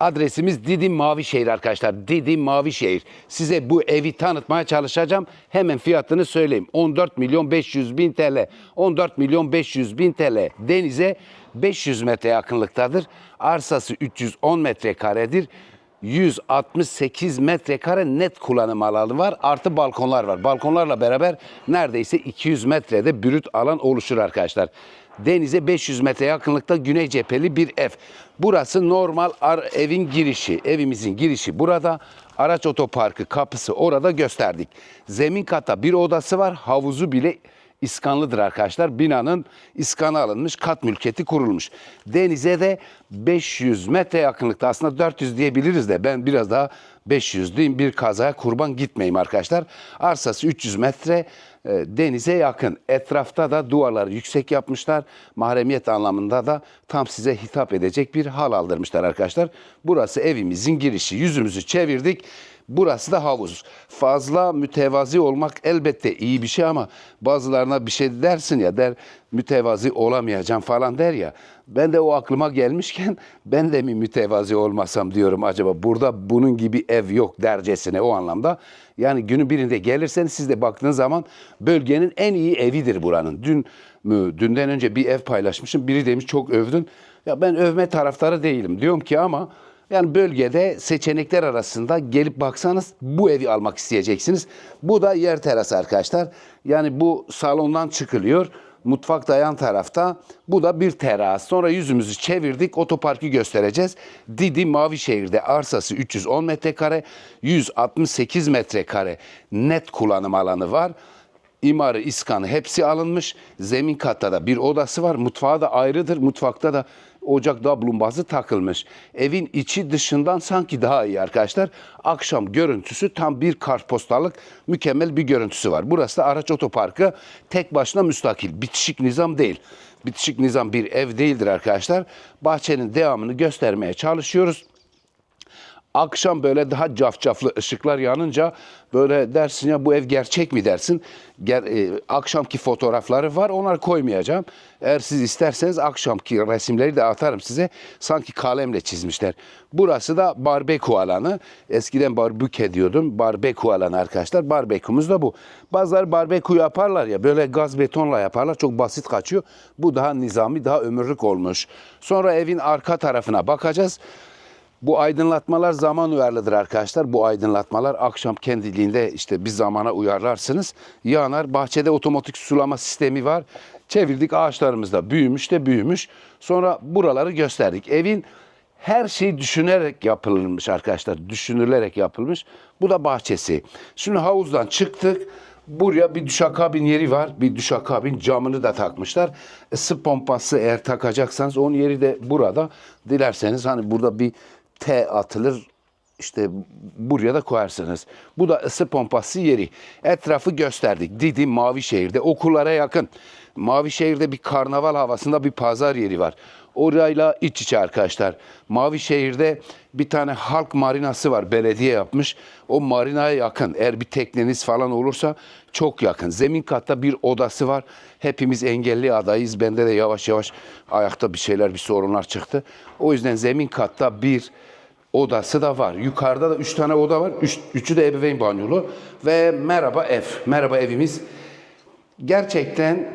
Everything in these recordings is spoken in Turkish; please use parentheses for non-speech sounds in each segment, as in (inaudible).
Adresimiz Didim Mavişehir arkadaşlar. Didim Mavişehir. Size bu evi tanıtmaya çalışacağım. Hemen fiyatını söyleyeyim. 14 milyon 500 bin TL. 14 milyon 500 bin TL. Denize 500 metre yakınlıktadır. Arsası 310 metrekaredir. 168 metrekare net kullanım alanı var. Artı balkonlar var. Balkonlarla beraber neredeyse 200 metrede brüt alan oluşur arkadaşlar. Denize 500 metre yakınlıkta güney cepheli bir ev. Burası normal ar- evin girişi. Evimizin girişi burada. Araç otoparkı kapısı orada gösterdik. Zemin kata bir odası var. Havuzu bile İskanlıdır arkadaşlar. Binanın iskanı alınmış, kat mülkiyeti kurulmuş. Denize de 500 metre yakınlıkta aslında 400 diyebiliriz de ben biraz daha 500 diyeyim bir kazaya kurban gitmeyeyim arkadaşlar. Arsası 300 metre e, denize yakın. Etrafta da duvarları yüksek yapmışlar. Mahremiyet anlamında da tam size hitap edecek bir hal aldırmışlar arkadaşlar. Burası evimizin girişi. Yüzümüzü çevirdik. Burası da havuz. Fazla mütevazi olmak elbette iyi bir şey ama bazılarına bir şey dersin ya der mütevazi olamayacağım falan der ya. Ben de o aklıma gelmişken (laughs) ben de mi mütevazi olmasam diyorum acaba burada bunun gibi ev yok dercesine o anlamda. Yani günün birinde gelirseniz siz de baktığınız zaman bölgenin en iyi evidir buranın. Dün mü, dünden önce bir ev paylaşmışım. Biri demiş çok övdün. Ya ben övme taraftarı değilim. Diyorum ki ama yani bölgede seçenekler arasında gelip baksanız bu evi almak isteyeceksiniz. Bu da yer terası arkadaşlar. Yani bu salondan çıkılıyor. Mutfak da yan tarafta. Bu da bir teras. Sonra yüzümüzü çevirdik. Otoparkı göstereceğiz. Didim Mavişehir'de arsası 310 metrekare, 168 metrekare net kullanım alanı var. İmarı, iskanı hepsi alınmış. Zemin katta da bir odası var. Mutfağı da ayrıdır. Mutfakta da ocak dablumbazı takılmış. Evin içi dışından sanki daha iyi arkadaşlar. Akşam görüntüsü tam bir kartpostallık mükemmel bir görüntüsü var. Burası da araç otoparkı tek başına müstakil. Bitişik nizam değil. Bitişik nizam bir ev değildir arkadaşlar. Bahçenin devamını göstermeye çalışıyoruz. Akşam böyle daha cafcaflı ışıklar yanınca böyle dersin ya bu ev gerçek mi dersin. Ger, e, akşamki fotoğrafları var onlar koymayacağım. Eğer siz isterseniz akşamki resimleri de atarım size. Sanki kalemle çizmişler. Burası da barbekü alanı. Eskiden barbekü diyordum. Barbekü alanı arkadaşlar. Barbekümüz de bu. Bazıları barbekü yaparlar ya böyle gaz betonla yaparlar. Çok basit kaçıyor. Bu daha nizami daha ömürlük olmuş. Sonra evin arka tarafına bakacağız. Bu aydınlatmalar zaman uyarlıdır arkadaşlar. Bu aydınlatmalar akşam kendiliğinde işte bir zamana uyarlarsınız. Yanar. Bahçede otomatik sulama sistemi var. Çevirdik ağaçlarımız da büyümüş de büyümüş. Sonra buraları gösterdik. Evin her şey düşünerek yapılmış arkadaşlar. Düşünülerek yapılmış. Bu da bahçesi. Şimdi havuzdan çıktık. Buraya bir duşakabin yeri var. Bir duşakabin camını da takmışlar. Isı pompası eğer takacaksanız onun yeri de burada. Dilerseniz hani burada bir T atılır işte buraya da koyarsınız. Bu da ısı pompası yeri. Etrafı gösterdik. Didim Mavişehir'de okullara yakın. Mavişehir'de bir karnaval havasında bir pazar yeri var. Orayla iç içe arkadaşlar. Mavişehir'de bir tane halk marinası var. Belediye yapmış. O marinaya yakın. Eğer bir tekneniz falan olursa çok yakın. Zemin katta bir odası var. Hepimiz engelli adayız. Bende de yavaş yavaş ayakta bir şeyler, bir sorunlar çıktı. O yüzden zemin katta bir odası da var. Yukarıda da üç tane oda var. Üç, üçü de ebeveyn banyolu. Ve merhaba ev. Merhaba evimiz. Gerçekten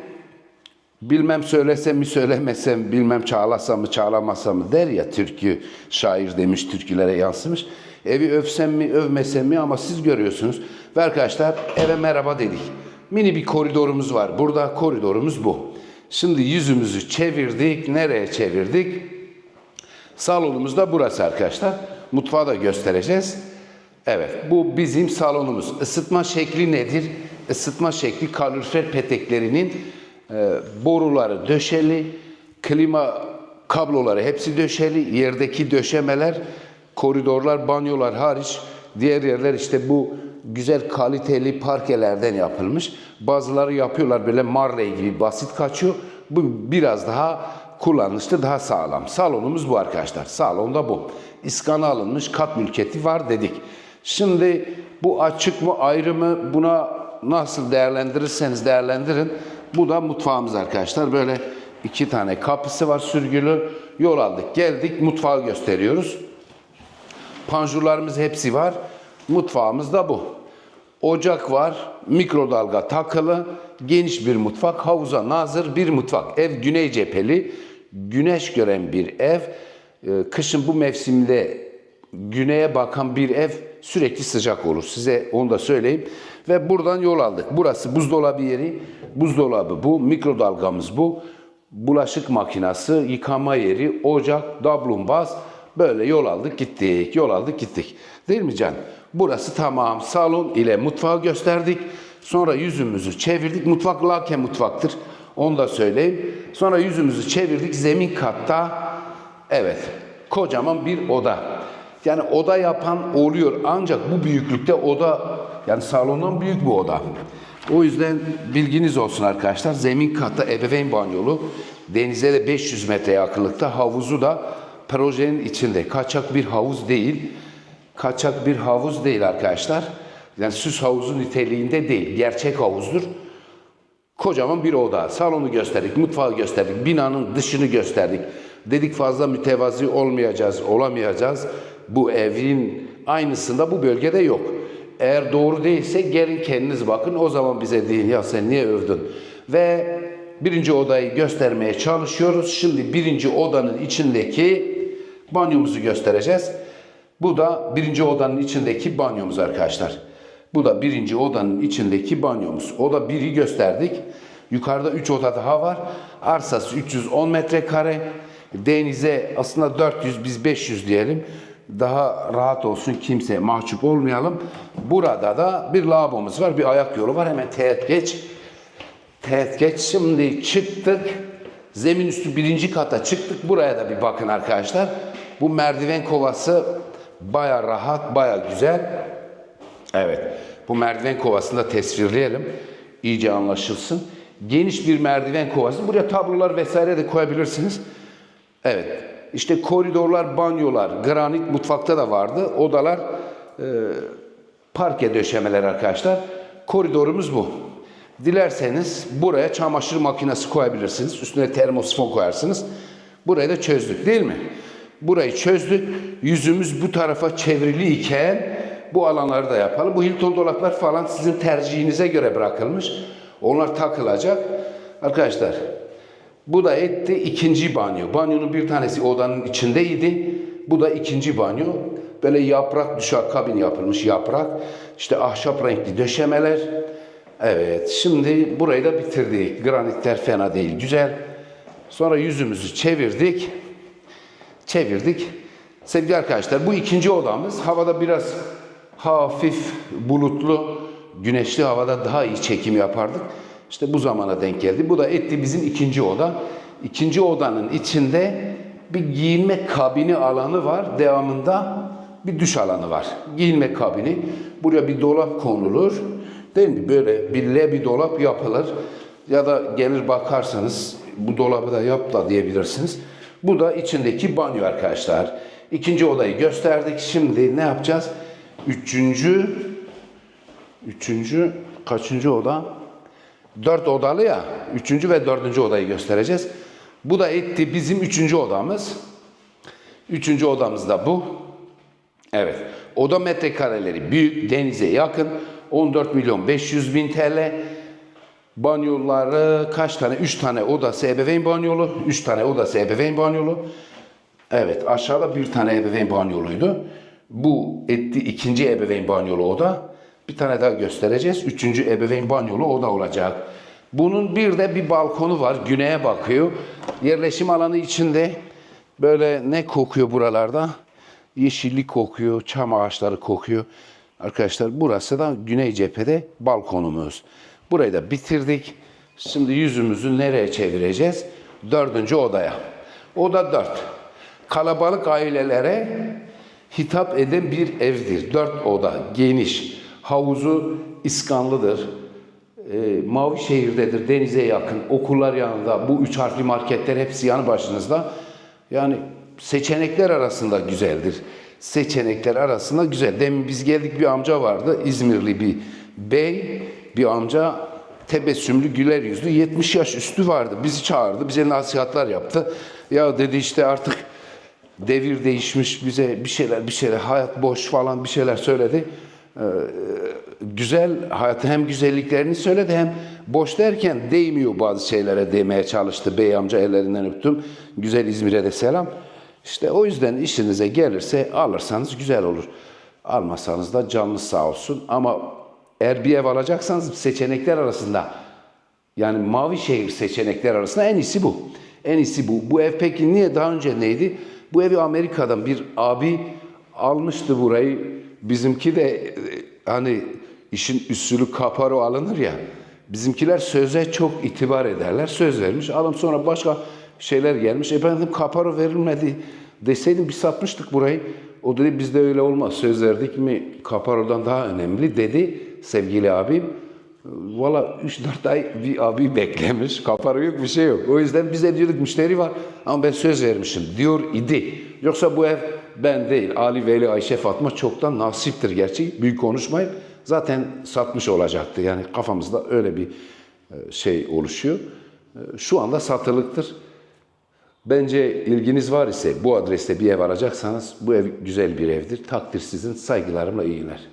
bilmem söylesem mi söylemesem, bilmem çağlasam mı çağlamasam mı der ya türkü şair demiş, türkülere yansımış. Evi övsem mi övmesem mi ama siz görüyorsunuz. Ve arkadaşlar eve merhaba dedik. Mini bir koridorumuz var. Burada koridorumuz bu. Şimdi yüzümüzü çevirdik. Nereye çevirdik? Salonumuz da burası arkadaşlar. Mutfağı da göstereceğiz. Evet bu bizim salonumuz. Isıtma şekli nedir? Isıtma şekli kalorifer peteklerinin e, boruları döşeli, klima kabloları hepsi döşeli, yerdeki döşemeler, koridorlar, banyolar hariç diğer yerler işte bu güzel kaliteli parkelerden yapılmış. Bazıları yapıyorlar böyle Marley gibi basit kaçıyor. Bu biraz daha kullanışlı, daha sağlam. Salonumuz bu arkadaşlar. Salonda bu. İskanı alınmış, kat mülkiyeti var dedik. Şimdi bu açık mı, ayrı mı buna nasıl değerlendirirseniz değerlendirin. Bu da mutfağımız arkadaşlar. Böyle iki tane kapısı var sürgülü. Yol aldık, geldik, mutfağı gösteriyoruz. Panjurlarımız hepsi var. Mutfağımız da bu. Ocak var, mikrodalga takılı, geniş bir mutfak, havuza nazır bir mutfak. Ev güney cepheli, güneş gören bir ev. Ee, Kışın bu mevsimde güneye bakan bir ev sürekli sıcak olur. Size onu da söyleyeyim. Ve buradan yol aldık. Burası buzdolabı yeri. Buzdolabı bu, mikrodalgamız bu. Bulaşık makinesi, yıkama yeri, ocak, dablumbaz. Böyle yol aldık gittik, yol aldık gittik. Değil mi Can? Burası tamam. Salon ile mutfağı gösterdik. Sonra yüzümüzü çevirdik. Mutfak lake mutfaktır. Onu da söyleyeyim. Sonra yüzümüzü çevirdik. Zemin katta evet kocaman bir oda. Yani oda yapan oluyor ancak bu büyüklükte oda yani salondan büyük bu oda. O yüzden bilginiz olsun arkadaşlar. Zemin katta ebeveyn banyolu. Denize de 500 metre yakınlıkta. Havuzu da projenin içinde. Kaçak bir havuz değil. Kaçak bir havuz değil arkadaşlar. Yani süs havuzu niteliğinde değil. Gerçek havuzdur. Kocaman bir oda. Salonu gösterdik, mutfağı gösterdik, binanın dışını gösterdik. Dedik fazla mütevazi olmayacağız, olamayacağız. Bu evin aynısında bu bölgede yok. Eğer doğru değilse gelin kendiniz bakın. O zaman bize deyin ya sen niye övdün? Ve birinci odayı göstermeye çalışıyoruz. Şimdi birinci odanın içindeki banyomuzu göstereceğiz. Bu da birinci odanın içindeki banyomuz arkadaşlar. Bu da birinci odanın içindeki banyomuz. Oda biri gösterdik. Yukarıda 3 oda daha var. Arsası 310 metrekare. Denize aslında 400 biz 500 diyelim. Daha rahat olsun kimse mahcup olmayalım. Burada da bir lavabomuz var. Bir ayak yolu var. Hemen teğet geç. Teğet geç. Şimdi çıktık. Zemin üstü birinci kata çıktık. Buraya da bir bakın arkadaşlar. Bu merdiven kovası baya rahat, baya güzel. Evet. Bu merdiven kovasını da tesvirleyelim. İyice anlaşılsın. Geniş bir merdiven kovası. Buraya tablolar vesaire de koyabilirsiniz. Evet. İşte koridorlar, banyolar, granit mutfakta da vardı. Odalar, e, parke döşemeler arkadaşlar. Koridorumuz bu. Dilerseniz buraya çamaşır makinesi koyabilirsiniz. Üstüne termosifon koyarsınız. Burayı da çözdük değil mi? Burayı çözdük. Yüzümüz bu tarafa çevrili iken bu alanları da yapalım. Bu Hilton dolaplar falan sizin tercihinize göre bırakılmış. Onlar takılacak. Arkadaşlar bu da etti ikinci banyo. Banyonun bir tanesi odanın içindeydi. Bu da ikinci banyo. Böyle yaprak düşer kabin yapılmış yaprak. İşte ahşap renkli döşemeler. Evet şimdi burayı da bitirdik. Granitler fena değil güzel. Sonra yüzümüzü çevirdik. Çevirdik. Sevgili arkadaşlar bu ikinci odamız. Havada biraz hafif bulutlu, güneşli havada daha iyi çekim yapardık. İşte bu zamana denk geldi. Bu da etti bizim ikinci oda. İkinci odanın içinde bir giyinme kabini alanı var. Devamında bir duş alanı var. Giyinme kabini. Buraya bir dolap konulur. Değil mi? Böyle bir L bir dolap yapılır. Ya da gelir bakarsanız bu dolabı da yap da diyebilirsiniz. Bu da içindeki banyo arkadaşlar. İkinci odayı gösterdik. Şimdi ne yapacağız? Üçüncü, üçüncü, kaçıncı oda? Dört odalı ya. Üçüncü ve dördüncü odayı göstereceğiz. Bu da etti bizim üçüncü odamız. Üçüncü odamız da bu. Evet. Oda metrekareleri büyük, denize yakın. 14 milyon 500 bin TL. Banyoları kaç tane? 3 tane odası ebeveyn banyolu. 3 tane odası ebeveyn banyolu. Evet aşağıda bir tane ebeveyn banyoluydu. Bu etti ikinci ebeveyn banyolu oda. Bir tane daha göstereceğiz. Üçüncü ebeveyn banyolu oda olacak. Bunun bir de bir balkonu var. Güneye bakıyor. Yerleşim alanı içinde böyle ne kokuyor buralarda? Yeşillik kokuyor, çam ağaçları kokuyor. Arkadaşlar burası da güney cephede balkonumuz. Burayı da bitirdik. Şimdi yüzümüzü nereye çevireceğiz? Dördüncü odaya. Oda dört. Kalabalık ailelere hitap eden bir evdir. Dört oda, geniş. Havuzu iskanlıdır. E, Mavi şehirdedir, denize yakın. Okullar yanında. Bu üç harfli marketler hepsi yanı başınızda. Yani seçenekler arasında güzeldir. Seçenekler arasında güzel. Demin biz geldik bir amca vardı. İzmirli bir bey, bir amca tebessümlü, güler yüzlü, 70 yaş üstü vardı. Bizi çağırdı, bize nasihatler yaptı. Ya dedi işte artık devir değişmiş bize bir şeyler bir şeyler hayat boş falan bir şeyler söyledi. Ee, güzel hayatın hem güzelliklerini söyledi hem boş derken değmiyor bazı şeylere demeye çalıştı. Bey amca ellerinden öptüm. Güzel İzmir'e de selam. İşte o yüzden işinize gelirse alırsanız güzel olur. Almasanız da canınız sağ olsun. Ama eğer bir ev alacaksanız seçenekler arasında yani mavi şehir seçenekler arasında en iyisi bu. En iyisi bu. Bu ev peki niye daha önce neydi? Bu evi Amerika'dan bir abi almıştı burayı. Bizimki de e, hani işin üssülü kaparo alınır ya. Bizimkiler söze çok itibar ederler. Söz vermiş. Alım sonra başka şeyler gelmiş. E ben dedim kaparo verilmedi deseydim biz satmıştık burayı. O dedi bizde öyle olmaz. Söz verdik mi kaparodan daha önemli dedi sevgili abim. Valla 3-4 ay bir abi beklemiş. Kaparo yok bir şey yok. O yüzden bize diyorduk müşteri var ama ben söz vermişim diyor idi. Yoksa bu ev ben değil. Ali Veli Ayşe Fatma çoktan nasiptir gerçi. Büyük konuşmayıp zaten satmış olacaktı. Yani kafamızda öyle bir e, şey oluşuyor. E, Şu anda satılıktır. Bence ilginiz var ise bu adreste bir ev arayacaksanız bu ev güzel bir evdir. Takdir sizin saygılarımla iyi günler.